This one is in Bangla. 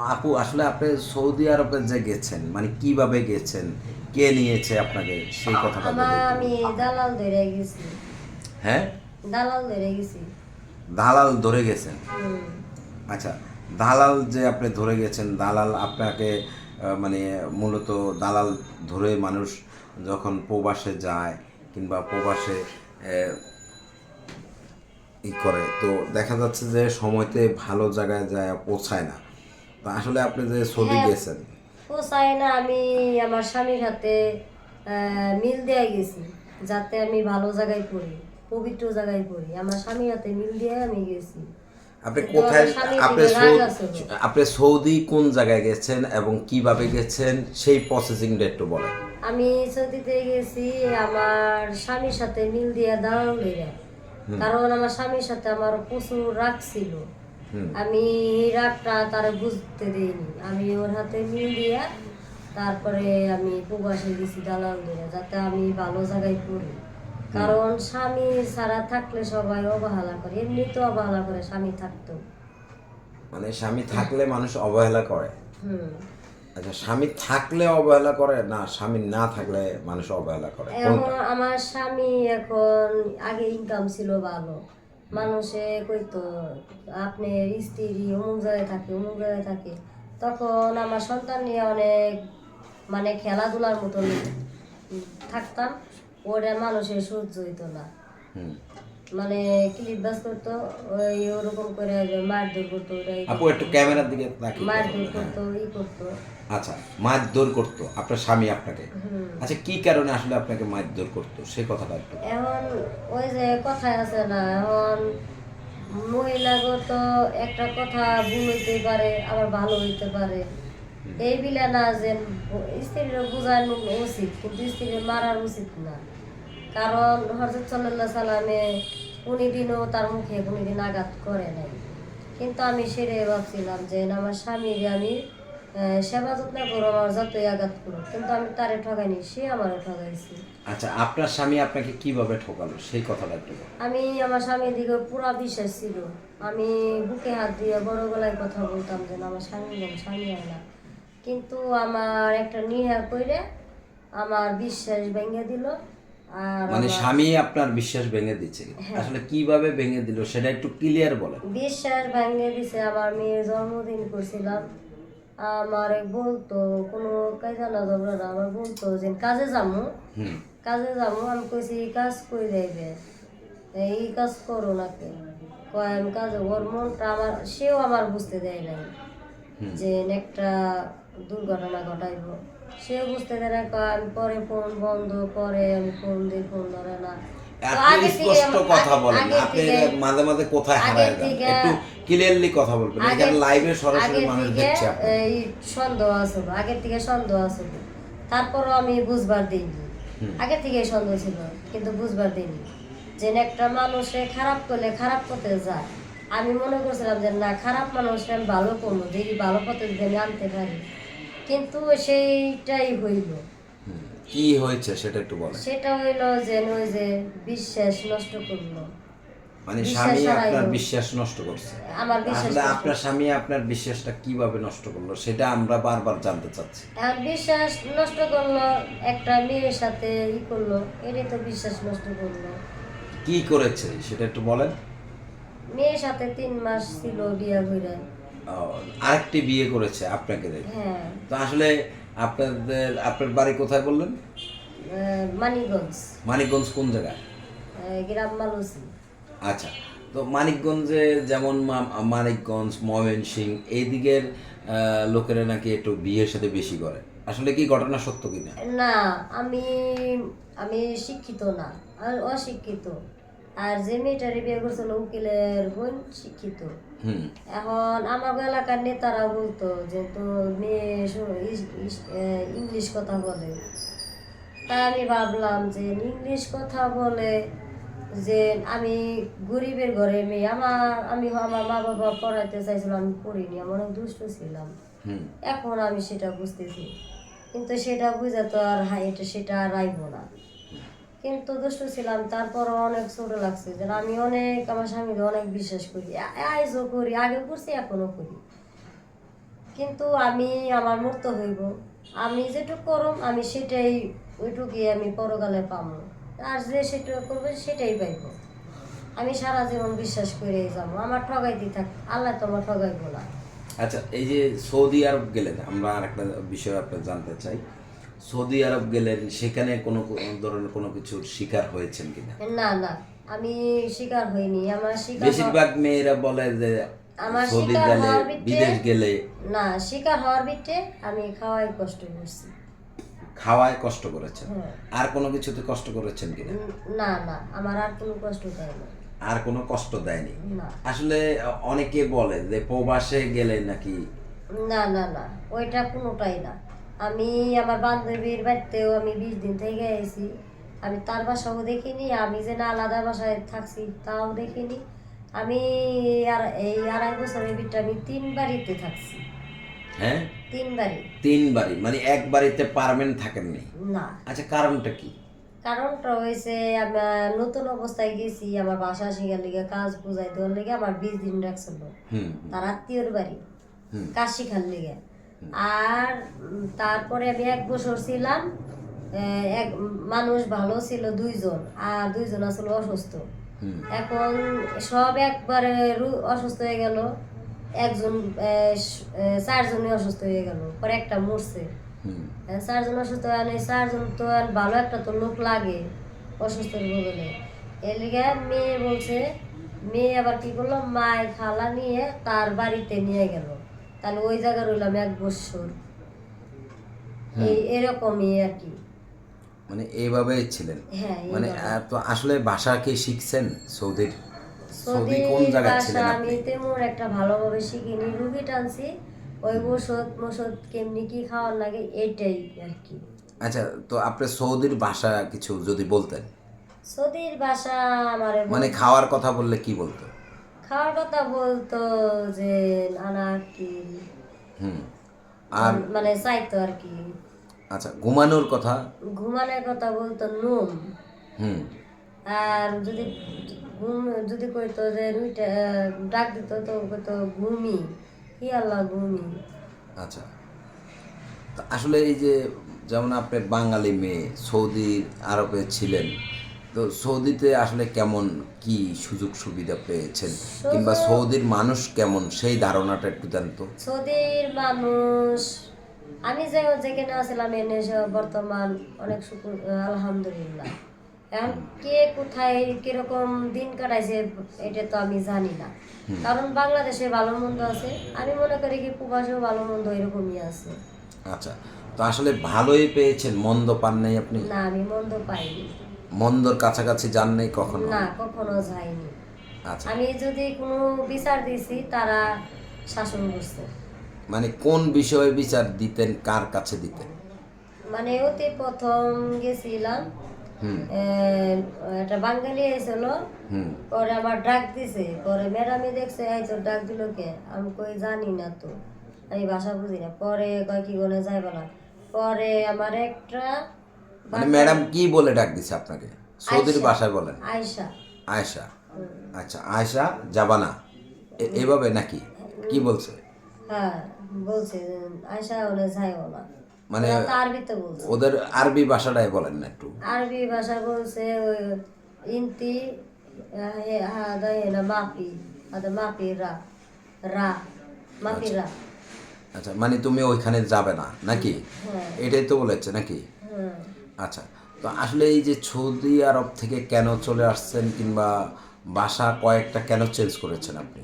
আপু আসলে আপনি সৌদি আরবে যে গেছেন মানে কীভাবে গেছেন কে নিয়েছে আপনাকে সেই কথাটা আমার। আমি দালাল ধরে গেছি। হ্যাঁ? দালাল ধরে গেছি। দালাল ধরে গেছেন? আচ্ছা দালাল যে আপনি ধরে গেছেন দালাল আপনাকে মানে মূলত দালাল ধরে মানুষ যখন প্রবাসে যায় কিংবা প্রবাসে ই করে তো দেখা যাচ্ছে যে সময়তে ভালো জায়গায় যায় পৌঁছায় না। আসলে আপনি যে সৌদি হ্যাঁ। গেছেন পোষায় না আমি আমার স্বামীর হাতে আহ, মিল দিয়ে গেছি যাতে আমি ভালো জায়গায় পড়ি পবিত্র জায়গায় পড়ি। আমার স্বামীর হাতে মিল দিয়ে আমি গেছি। আপনি কোথায় আপনি সৌদি আপনি সৌদি কোন জায়গায় গেছেন এবং কীভাবে গেছেন? সেই প্রসেসিংটা একটু বলেন। আমি সৌদিতে গেছি আমার স্বামীর সাথে মিল দিয়ে ধরে কারণ আমার স্বামীর সাথে আমার প্রচুর রাগ ছিল। আমি রাগটা তারে বুঝতে দিইনি। আমি ওর হাতে মিল দিয়ে তারপরে আমি প্রবাসে গেছি দালাল ধরে যাতে আমি ভালো জায়গায় পড়ি। কারণ স্বামী ছাড়া থাকলে সবাই অবহেলা করে এমনি তো অবহেলা করে স্বামী থাকতো। মানে স্বামী থাকলে মানুষ অবহেলা করে। হুম। আচ্ছা স্বামী থাকলে অবহেলা করে না স্বামী না থাকলে মানুষ অবহেলা করে? এখন আমার স্বামী এখন আগে ইনকাম ছিল ভালো। মানুষে কইতো আপনি স্ত্রী অমুক জায়গায় থাকে, অমুক জায়গায় থাকে। তখন আমার সন্তান নিয়ে অনেক মানে খেলাধুলার মতন থাকতাম। ওটা মানুষের সহ্য হইতো না। মানে ক্লিপ বাস করতো ওই ওরকম করে মারধর করতো আপু একটু ক্যামেরার দিকে তাকিয়ে মারধর হ্যাঁ। করতো ই করতো। আচ্ছা মারধর করতো আপনার স্বামী আপনাকে? আচ্ছা কি কারণে আসলে আপনাকে মারধর করতো? সেই কথাটা একটু এখন ওই যে কথায় আছে না এখন মহিলাগো তো একটা কথা ভুল হইতে পারে আবার ভালো হইতে পারে। এই বিলা না যে স্ত্রীর বোঝানো উচিত কিন্তু স্ত্রীর মারার উচিত না। কারণ হরজত সাল্লাহ সাল্লামে কোনোদিনও তার মুখে কোনোদিন আঘাত করে নাই। কিন্তু আমি সেটাই ভাবছিলাম যে আমার স্বামীর আমি সেবা যত্ন করো আমার যতই আঘাত করো কিন্তু আমি তারে ঠকাইনি সে আমারও ঠকাইছে আচ্ছা আপনার স্বামী আপনাকে কীভাবে ঠকালো সেই কথাটা একটু আমি আমার স্বামীর দিকে পুরা বিশ্বাস ছিল। আমি বুকে হাত দিয়ে বড় গলায় কথা বলতাম যে আমার স্বামী নেই স্বামী হয় না। কিন্তু আমার একটা নিহা কইরে আমার বিশ্বাস ভেঙে দিল। মানে স্বামী আপনার বিশ্বাস ভেঙে দিচ্ছে আসলে কীভাবে ভেঙে দিল সেটা একটু ক্লিয়ার বলেন। বিশ্বাস ভেঙে দিছে আমার মেয়ের জন্মদিন করছিলাম। আমার বলতো কোনো কাজে না ঝগড়া না আমার বলতো যে কাজে যাব কাজে যাব আমি কইছি এই কাজ করে যাইবে? এই কাজ করো নাকি কয় আমি কাজ ওর মনটা আমার সেও আমার বুঝতে দেয় নাই যে একটা দুর্ঘটনা ঘটাইব। সেও বুঝতে না আমি পরে ফোন বন্ধ পরে আমি ফোন দিই ফোন ধরে না। আপনি স্পষ্ট কথা বলেন আপনি মাঝে মাঝে কোথায় হারায় যান? একটু ক্লিয়ারলি কথা বলবেন। এখানে লাইভে সরাসরি মানুষ দেখছে এই সন্দেহ আসল আগের থেকে সন্দেহ আসল তারপরও আমি বুঝবার দিইনি। আগে থেকে সন্দেহ ছিল কিন্তু বুঝবার দিইনি। যে একটা মানুষে খারাপ করলে খারাপ পথে যায়। আমি মনে করছিলাম যে না খারাপ মানুষকে আমি ভালো করব দেখি ভালো পথে যদি আমি আনতে পারি। কিন্তু সেইটাই হইল। কি হয়েছে সেটা একটু বলেন। সেটা হইল যে ওই যে বিশ্বাস নষ্ট করল। মানে স্বামী আপনার বিশ্বাস নষ্ট করছে। আমার বিশ্বাস আপনার স্বামী আপনার বিশ্বাসটা কীভাবে নষ্ট করল সেটা আমরা বারবার জানতে চাচ্ছি। আর বিশ্বাস নষ্ট করল একটা মেয়ের সাথে ই করল এটাই তো বিশ্বাস নষ্ট করল। কি করেছে সেটা একটু বলেন। মেয়ের সাথে তিন মাস ছিল বিয়া হইলে ও, আরেকটি বিয়ে করেছে আপনাকে দেখে। তো আসলে আপনাদের আপনার বাড়ি কোথায় বললেন? মানিকগঞ্জ। মানিকগঞ্জ কোন জায়গায়? গ্রাম মালুসি। আচ্ছা তো মানিকগঞ্জে যেমন মানিকগঞ্জ ময়মনসিং এই দিকের লোকেরা নাকি একটু বিয়ের সাথে বেশি করে। আসলে কি ঘটনা সত্য কিনা? না আমি আমি শিক্ষিত না আর অশিক্ষিত। আর যে মেয়েটারে বিয়ে করছিল উকিলের বোন শিক্ষিত। এখন আমার এলাকার নেতারা বলতো যে তো মেয়ে ইংলিশ কথা বলে। তাই আমি ভাবলাম যে ইংলিশ কথা বলে যে আমি গরিবের ঘরে মেয়ে আমার আমি আমার মা বাবা পড়াইতে চাইছিলাম আমি পড়িনি আমি অনেক দুষ্ট ছিলাম। এখন আমি সেটা বুঝতেছি। কিন্তু সেটা বুঝে তো আর হাই এটা সেটা আর রাইব না। কিন্তু দুষ্ট ছিলাম, তারপরও অনেক ছোট লাগছে। যে আমি অনেক, আমার স্বামীকে অনেক বিশ্বাস করি। আ- আজও করি আগে করছি এখনও করি। কিন্তু আমি, আমার মতো হইব। আমি যেটুকু করম, আমি সেটাই, ওইটুকুই আমি পরকালে পাবো আর যে সেটা করবে, সেটাই পাইব। আমি সারা জীবন বিশ্বাস করে যাব। আমার ঠগাইতে থাক, আল্লাহ তো আমার ঠগাইবো না। আচ্ছা এই যে সৌদি আরব গেলেন, আমরা আর একটা বিষয় আপনার জানতে চাই। সৌদি আরব গেলেন সেখানে কোনো ধরনের কোনো কিছুর শিকার হয়েছেন কিনা? না না আমি শিকার হইনি। আমার শিকার বেশিরভাগ মেয়েরা বলে যে আমার সৌদি শিকার গেলে হওয়ার বিদেশ গেলে না শিকার হওয়ার বিটে আমি খাওয়াই কষ্ট করছি। খাওয়ায় কষ্ট করেছেন? হ্যাঁ। আর কোনো কিছুতে কষ্ট করেছেন কিনা? না না আমার আর কোনো কষ্ট দেয় না। আর কোনো কষ্ট দেয়নি? আসলে অনেকে বলে যে প্রবাসে গেলে নাকি না না না ওইটা কোনোটাই না। আমি আমার বান্ধবীর বাড়িতেও আমি বিশ দিন থেকে এসেছি আমি তার বাসাও দেখিনি আমি যে না আলাদা বাসায় থাকছি তাও দেখিনি। আমি আর এই আড়াই বছরের ভিতরে আমি তিন বাড়িতে থাকছি। হ্যাঁ? তিন বাড়ি। তিন বাড়ি মানে এক বাড়িতে পারমেন্ট থাকেননি? না। আচ্ছা কারণটা কি? কারণটা হয়েছে আমার নতুন অবস্থায় গেছি আমার বাসা শিখার লিগে কাজ বুঝাই দেওয়ার লিগে আমার বিশ দিন রাখছিল। তার আত্মীয়র বাড়ি কাজ শিখার লিগে। আর তারপরে আমি এক বছর ছিলাম এক মানুষ ভালো ছিল দুইজন আর দুইজন আসলে অসুস্থ। এখন সব একবারে অসুস্থ হয়ে গেল একজন চারজনই অসুস্থ হয়ে গেল পরে একটা মরছে। চারজন অসুস্থ হয় চারজন তো আর ভালো একটা তো লোক লাগে অসুস্থ বলে এর লিগে মেয়ে বলছে মেয়ে আবার কি করল মায় খালা নিয়ে তার বাড়িতে নিয়ে গেল। তাহলে ওই জায়গায় রইলাম এক বছর। এই এরকমই আর কি। মানে এইভাবেই ছিলেন? হ্যাঁ মানে তো আসলে ভাষা কি শিখছেন সৌদির? সৌদি কোন জায়গায় ভাষা ছিলেন আমি আপনি? তেমন একটা ভালোভাবে শিখিনি। রুগী টানছি ওই ওষুধ মষুধ কেমনি কি খাওয়ার লাগে এইটাই আর কি। আচ্ছা তো আপনি সৌদির ভাষা কিছু যদি বলতেন। সৌদির ভাষা আমার মানে খাওয়ার কথা বললে কি বলতো? খাওয়ার কথা বলতো যে নানা কি হুম। আর মানে চাইতো আর কি। আচ্ছা ঘুমানোর কথা? ঘুমানোর কথা বলতো নুম হুম। আর যদি ঘুম যদি কইতো যে দুইটা ডাক দিত তো কইতো ঘুমি। কি আল্লাহ ঘুমি। আচ্ছা। তো আসলে এই যে যেমন আপনি বাঙালি মেয়ে সৌদি আরবে ছিলেন তো সৌদিতে আসলে কেমন কি সুযোগ সুবিধা পেয়েছেন? কিংবা সৌদির মানুষ কেমন? সেই ধারণাটা একটু জানতো। সৌদির মানুষ আমি যে যেখানে আছিলাম এনে বর্তমান অনেক শুকুর আলহামদুলিল্লাহ। এখন কে কোথায় কীরকম দিন কাটাইছে এটা তো আমি জানি না। কারণ বাংলাদেশে ভালো মন্দ আছে। আমি মনে করি কি প্রবাসেও ভালো মন্দ এরকমই আছে। আচ্ছা তো আসলে ভালোই পেয়েছেন মন্দ পান নাই আপনি? না আমি মন্দ পাইনি। মন্দর কাছাকাছি যান নাই কখনো? না কখনো যাইনি। আচ্ছা। আমি যদি কোনো বিচার দিছি তারা শাসন করছে। মানে কোন বিষয়ে বিচার দিতেন কার কাছে দিতেন? মানে অতি প্রথম গেছিলাম একটা বাঙালি এসেছিল পরে আবার ডাক দিছে পরে ম্যাডামে দেখছে এই ডাক দিল কে? আমি কই জানি না তো। আমি ভাষা বুঝি না। পরে কয় কি গনে যাইব না। পরে আমার একটা মানে ম্যাডাম কি বলে ডাক দিছে আপনাকে? সৌদির আয়শা। ভাষায় বলেন। আয়সা আয়শা। আচ্ছা আয়শা যাবানা এ- এভাবে নাকি? কি বলছে? হ্যাঁ বলছে যে আয়সা ওনে যাইও না মানে ওরা আরবিতে বলছে। ওদের আরবি ভাষাটাই বলেন না একটু। আরবি ভাষা বলছে ওই ইন্তি হাদা হেনা মাপি হাদা মাপি রা। রা মাপি রা। আচ্ছা মানে তুমি ওইখানে যাবে না নাকি? হ্যাঁ। এটাই তো বলেছে নাকি? হ্যাঁ। আচ্ছা তো আসলে এই যে সৌদি আরব থেকে কেন চলে আসছেন কিংবা বাসা কয়েকটা কেন চেঞ্জ করেছেন আপনি?